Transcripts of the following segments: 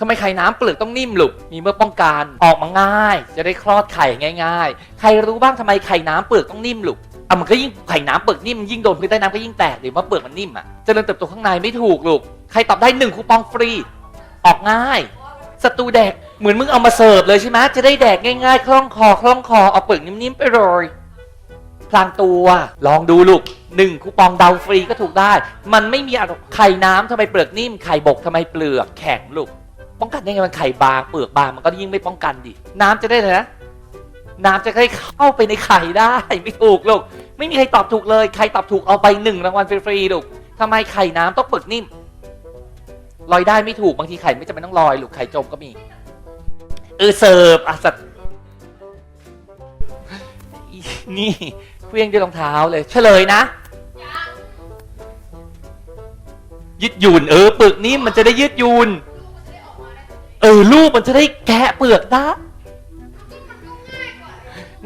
ทำไมไข่น้ำเปลือกต้องนิ่มลูกมีเมื่อป้องกันออกมาง่าย จะได้คลอดไข่ง่าย ๆ ใครรู้บ้างทำไมไข่น้ำเปลือกต้องนิ่มลูกอะมันก็ยิ่งไข่น้ำเปลือกนิ่มยิ่งโดนพื้นใต้น้ำก็ยิ่งแตกหรือว่าเปลือกมันนิ่มอะเจริญเติบโตข้างในไม่ถูกลูกใครตอบได้หนึ่งคูปองฟรี ออกง่ายศัตรูแดกเหมือนมึงเอามาเสิร์ฟเลยใช่ไหมจะได้แดกง่ายๆ คล่องคอคล่องคอเอาเปลือกนิ่มๆไปโรยพลางตัวลองดูลูกหนึ่งคูปองเดาฟรีก็ถูกได้ มันไม่มีอะไรไข่น้ำทำไมเปลือกนิ่มไข่บกทำไมเปลือกแข็งลูก ป้องกันได้ไงมันไข่บางเปลือกบางมันก็ยิ่งไม่ป้องกันดิน้ำจะได้เลยนะน้ำจะได้เข้าไปในไข่ได้ไม่ถูกลูกไม่มีใครตอบถูกเลย ใครตอบถูกเอาไปหนึ่งรางวัลฟรีๆลูกทำไมไข่น้ำต้องเปลือกนิ่มลอยได้ไม่ถูกบางทีไข่ไม่จำเป็นต้องลอยลูกไข่จมก็มี เออเสิร์ฟอะสัตว์อีนี่เครื่องด้วยรองเท้าเลย เฉลยนะยืดหยุ่นเออเปลือกนิ่มมันจะได้ยืดหยุ่นเออลูกมันจะได้แกะเปลือกได้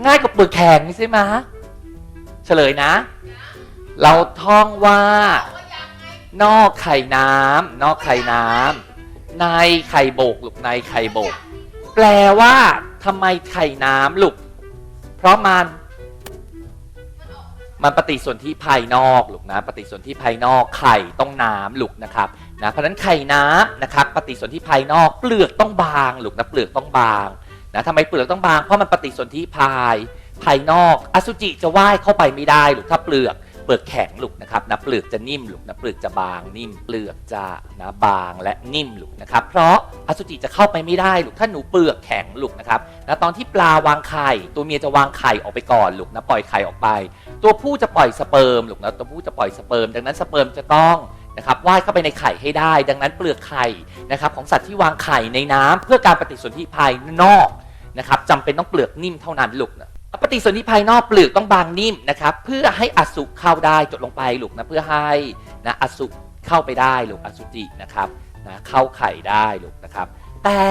ง่ายกว่าเปลือกแข็งใช่ไหมเฉลยนะ เราท่องว่า นอกไข่น้ำนอกไข่น้ำในไข่โบกลูกในไข่โบก แปลว่าทำไมไข่น้ำลูกเพราะมัน มันปฏิสนธิภายนอกลูกนะ ปฏิสนธิภายนอกไข่ต้องน้ำลูกนะครับ นะเพราะนั้นไข่น้ำนะครับปฏิสนธิภายนอกเปลือกต้องบางลูกนะเปลือกต้องบางนะทำไมเปลือกต้องบาง เพราะมันปฏิสนธิภายภายนอก อสุจิจะว่ายเข้าไปไม่ได้ลูกถ้าเปลือกเปลือกแข็งลูกนะครับนะเปลือกจะนิ่มลูกนะเปลือกจะบางนิ่ม เปลือกจะนะบางและนิ่มลูกนะครับเพราะอสุจิจะเข้าไปไม่ได้ลูกถ้าหนูเปลือกแข็งลูกนะครับนะตอนที่ปลาวางไข่ตัวเมียจะวางไข่ออกไปก่อนลูกนะปล่อยไข่ออกไป ตัวผู้จะปล่อยสเปิร์มลูกนะตัวผู้จะปล่อยสเปิร์มดังนั้นสเปิร์มจะต้อง นะครับว่ายเข้าไปในไข่ให้ได้ ดังนั้นเปลือกไข่นะครับของสัตว์ที่วางไข่ในน้ำเพื่อการปฏิสนธิภายนอกนะครับจำเป็นต้องเปลือกนิ่มเท่านั้นลูกนะปฏิสนธิภายนอกเปลือกต้องบางนิ่มนะครับเพื่อให้อสุเข้าได้จดลงไปลูกนะเพื่อให้นะอสุเข้าไปได้ลูกอสุจินะครับนะเข้าไข่ได้ลูกนะครับ แต่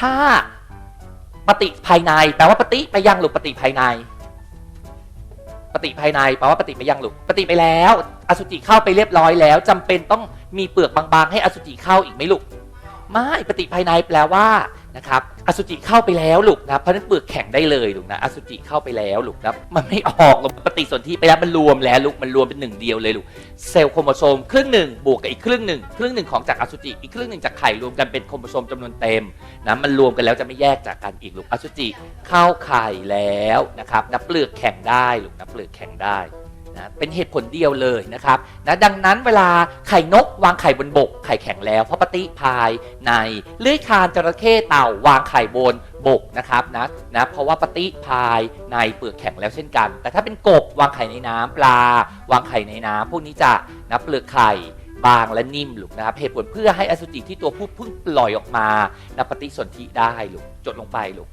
ถ้าปฏิภายในแปลว่าปฏิไปยังลูกปฏิภายใน ปฏิภายในแปลว่าปฏิไปยังลูกปฏิไปแล้ว อสุจิเข้าไปเรียบร้อยแล้วจำเป็นต้องมีเปลือกบางๆ ให้อสุจิเข้าอีกไหมลูกไม่ปฏิภายในแปลว่านะครับอสุจิเข้าไปแล้วลูกนะเพราะนั้นเปลือกแข็งได้เลยลูกนะอสุจิเข้าไปแล้วลูกนะมันไม่ออกหรอกปฏิสนธิไปแล้วมันรวมแล้วลูกมันรวมเป็นหนึ่งเดียวเลยลูกเซลล์โครโมโซมครึ่งหนึ่งบวกกับอีกครึ่งหนึ่งครึ่งหนึ่งของจากอสุจิอีกครึ่งหนึ่งจากไข่รวมกันเป็นโครโมโซมจำนวนเต็มนะมันรวมกันแล้วจะไม่แยกจากกันอีกลูกอสุจิเข้าไข่แล้วนะครับนะเปลือกแข็งได้ลูกนะเปลือกแข็งได้ นะเป็นเหตุผลเดียวเลยนะครับนะดังนั้นเวลาไข่นกวางไข่บนบก ไข่แข็งแล้วเพราะปฏิพายในเลื้อยคานจระเข้เต่าวางไข่บนบกนะครับนะนะเพราะว่าปฏิพายในเปลือกแข็งแล้วเช่นกัน แต่ถ้าเป็นกบวางไข่ในน้ำปลา วางไข่ในน้ำพวกนี้จะนะเปลือกไข่บางและนิ่มลูกนะครับเหตุผลเพื่อให้อสุจิที่ตัวผู้เพิ่งปล่อยออกมานะปฏิสนธิได้ลูกจดลงไปลูก